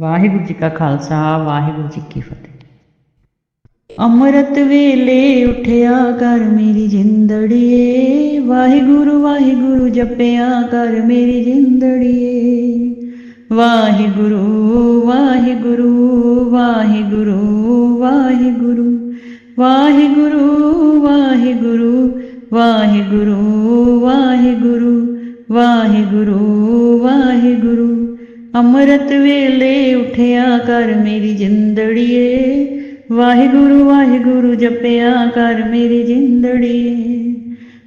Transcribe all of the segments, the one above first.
ਵਾਹਿਗੁਰੂ ਜੀ ਕਾ ਖਾਲਸਾ, ਵਾਹਿਗੁਰੂ ਜੀ ਕੀ ਫਤਿਹ। ਅੰਮ੍ਰਿਤ ਵੇਲੇ ਉਠਿਆ ਕਰ ਮੇਰੀ ਜਿੰਦੜੀਏ, ਵਾਹਿਗੁਰੂ ਵਾਹਿਗੁਰੂ ਜਪਿਆ ਕਰ ਮੇਰੀ ਜਿੰਦੜੀਏ। ਵਾਹਿਗੁਰੂ ਵਾਹਿਗੁਰੂ ਵਾਹਿਗੁਰੂ ਵਾਹਿਗੁਰੂ ਵਾਹਿਗੁਰੂ ਵਾਹਿਗੁਰੂ ਵਾਹਿਗੁਰੂ ਅੰਮ੍ਰਿਤ ਵੇਲੇ ਉਠਿਆ ਕਰ ਮੇਰੀ ਜਿੰਦੜੀਏ। ਵਾਹਿਗੁਰੂ ਵਾਹਿਗੁਰੂ ਜਪਿਆ ਕਰ ਮੇਰੀ ਜਿੰਦੜੀਏ।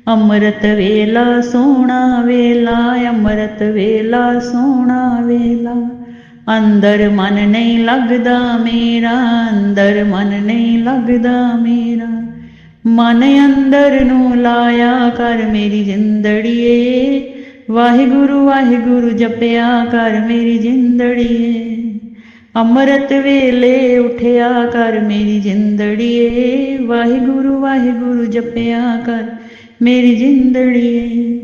ਅੰਮ੍ਰਿਤ ਵੇਲਾ, ਸੋਹਣਾ ਵੇਲਾ, ਅੰਮ੍ਰਿਤ ਵੇਲਾ, ਸੋਹਣਾ ਵੇਲਾ। ਅੰਦਰ ਮਨ ਨਹੀਂ ਲੱਗਦਾ ਮੇਰਾ, ਅੰਦਰ ਮਨ ਨਹੀਂ ਲੱਗਦਾ ਮੇਰਾ। ਮਨ ਅੰਦਰ ਨੂੰ ਲਾਇਆ ਕਰ ਮੇਰੀ ਜਿੰਦੜੀਏ। ਵਾਹਿਗੁਰੂ ਵਾਹਿਗੁਰੂ ਜਪਿਆ ਕਰ ਮੇਰੀ ਜਿੰਦੜੀਏ। ਅੰਮ੍ਰਿਤ ਵੇਲੇ ਉਠਿਆ ਕਰ ਮੇਰੀ ਜਿੰਦੜੀਏ। ਵਾਹਿਗੁਰੂ ਵਾਹਿਗੁਰੂ ਜਪਿਆ ਕਰ ਮੇਰੀ ਜਿੰਦੜੀਏ।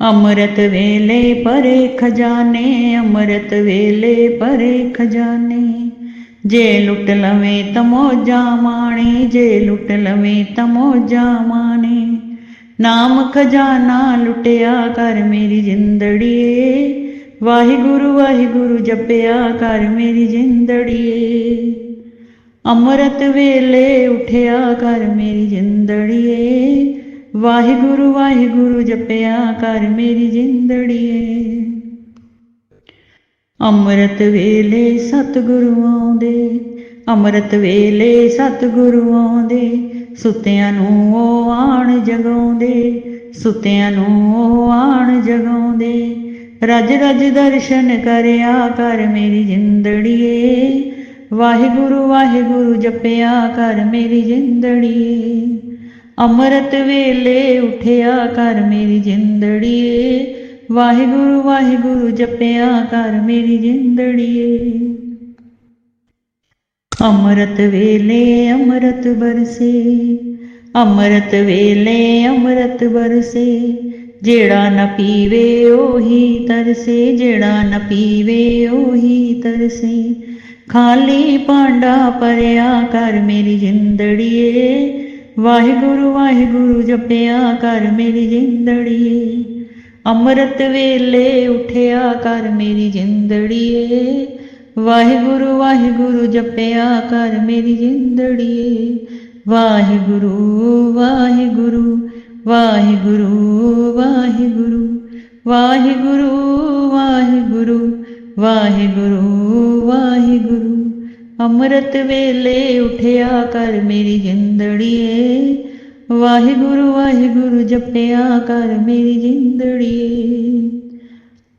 ਅੰਮ੍ਰਿਤ ਵੇਲੇ ਪਰੇ ਖਜ਼ਾਨੇ, ਅੰਮ੍ਰਿਤ ਵੇਲੇ ਪਰੇ ਖਜ਼ਾਨੇ। ਜੇ ਲੁੱਟ ਲਵੇਂ ਤਮੋਜਾ ਮਾਣੇ ਜੇ ਲੁੱਟ ਲਵੇਂ ਤਮੋਜਾ ਮਾਣੇ ਨਾਮ ਖਜ਼ਾਨਾ ਲੁੱਟਿਆ ਕਰ ਮੇਰੀ ਜਿੰਦੜੀਏ। ਵਾਹਿਗੁਰੂ ਵਾਹਿਗੁਰੂ ਜਪਿਆ ਕਰ ਮੇਰੀ ਜਿੰਦੜੀਏ। ਅੰਮ੍ਰਿਤ ਵੇਲੇ ਉਠਿਆ ਕਰ ਮੇਰੀ ਜਿੰਦੜੀਏ। ਵਾਹਿਗੁਰੂ ਵਾਹਿਗੁਰੂ ਜਪਿਆ ਕਰ ਮੇਰੀ ਜਿੰਦੜੀਏ। ਅੰਮ੍ਰਿਤ ਵੇਲੇ ਸਤਿਗੁਰੂ ਆਉਂਦੇ, ਅੰਮ੍ਰਿਤ ਵੇਲੇ ਸਤਿਗੁਰੂ ਆਉਂਦੇ। ਸੁੱਤਿਆਂ ਨੂੰ ਉਹ ਆਣ ਜਗਾਉਂਦੇ, ਸੁੱਤਿਆਂ ਨੂੰ ਉਹ ਆਣ ਜਗਾਉਂਦੇ। ਰਜ ਰਜ ਦਰਸ਼ਨ ਕਰਿਆ ਕਰ ਮੇਰੀ ਜਿੰਦੜੀਏ। ਵਾਹਿਗੁਰੂ ਵਾਹਿਗੁਰੂ ਜਪਿਆ ਕਰ ਮੇਰੀ ਜਿੰਦੜੀਏ। ਅੰਮ੍ਰਿਤ ਵੇਲੇ ਉਠਿਆ ਕਰ ਮੇਰੀ ਜਿੰਦੜੀਏ। ਵਾਹਿਗੁਰੂ ਵਾਹਿਗੁਰੂ ਜਪਿਆ ਕਰ ਮੇਰੀ ਜਿੰਦੜੀਏ। ਅੰਮ੍ਰਿਤ ਵੇਲੇ ਅੰਮ੍ਰਿਤ ਬਰਸੇ, ਅੰਮ੍ਰਿਤ ਵੇਲੇ ਅੰਮ੍ਰਿਤ ਬਰਸੇ, ਜਿਹੜਾ ਨ ਪੀਵੇ ਉਹੀ ਤਰਸੇ, ਜਿਹੜਾ ਨ ਪੀਵੇ ਉਹੀ ਤਰਸੇ। ਖਾਲੀ ਭਾਂਡਾ ਭਰਿਆ ਕਰ ਮੇਰੀ ਜਿੰਦੜੀਏ, ਵਾਹਿਗੁਰੂ ਵਾਹਿਗੁਰੂ ਜਪਿਆ ਕਰ ਮੇਰੀ ਜਿੰਦੜੀਏ। ਅੰਮ੍ਰਿਤ ਵੇਲੇ ਉਠਿਆ ਕਰ ਮੇਰੀ ਜਿੰਦੜੀਏ ਵਾਹਿਗੁਰੂ ਵਾਹਿਗੁਰੂ ਜਪਿਆ ਕਰ ਮੇਰੀ ਜਿੰਦੜੀਏ। ਵਾਹਿਗੁਰੂ ਵਾਹਿਗੁਰੂ ਵਾਹਿਗੁਰੂ ਵਾਹਿਗੁਰੂ ਵਾਹਿਗੁਰੂ ਵਾਹਿਗੁਰੂ ਵਾਹਿਗੁਰੂ ਵਾਹਿਗੁਰੂ। ਅੰਮ੍ਰਿਤ ਵੇਲੇ ਉਠਿਆ ਕਰ ਮੇਰੀ ਜਿੰਦੜੀਏ। ਵਾਹਿਗੁਰੂ ਵਾਹਿਗੁਰੂ ਜਪਿਆ ਕਰ ਮੇਰੀ ਜਿੰਦੜੀਏ।